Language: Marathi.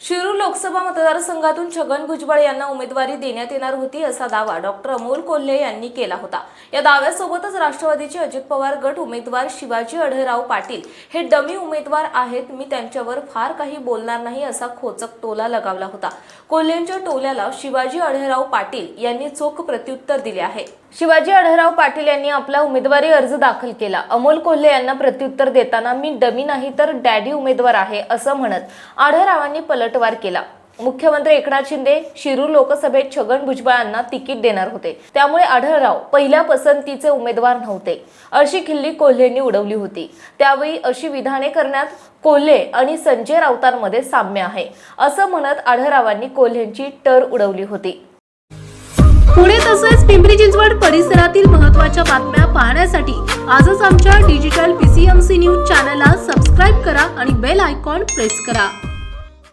शिरूर लोकसभा मतदारसंघातून छगन भुजबळ यांना उमेदवारी देण्यात येणार होती असा दावा डॉक्टर अमोल कोल्हे यांनी केला होता. या दाव्यासोबतच राष्ट्रवादीचे अजित पवार गट उमेदवार शिवाजी अढळराव पाटील हे डमी उमेदवार आहेत. मी त्यांच्यावर फार काही बोलणार नाही असा खोचक टोला लगावला होता. कोल्हेंच्या टोल्याला शिवाजी अढळराव पाटील यांनी चोख प्रत्युत्तर दिले आहे. शिवाजी अढळराव पाटील यांनी आपला उमेदवारी अर्ज दाखल केला. अमोल कोल्हे यांना प्रत्युत्तर देताना मी डमी नाही तर डॅडी उमेदवार आहे असं म्हणत आढळरावांनी पलटवार केला. मुख्यमंत्री एकनाथ शिंदे शिरूर लोकसभेत छगन भुजबळांना तिकीट देणार होते. त्यामुळे आढळराव पहिल्या पसंतीचे उमेदवार नव्हते. अशी खिल्ली कोल्हेंनी उडवली होती. त्यावेळी अशी विधाने करण्यात कोल्हे आणि संजय राऊतांमध्ये साम्य आहे. असं म्हणत आढळरावांनी कोल्हेंची टर उडवली होती. पुणे तसेच पिंपरी चिंचवड परिसरातील महत्त्वाच्या बातम्या पाहण्यासाठी आजच आमच्या डिजिटल पीसीएमसी न्यूज चॅनलला सबस्क्राईब करा आणि बेल आयकॉन प्रेस करा.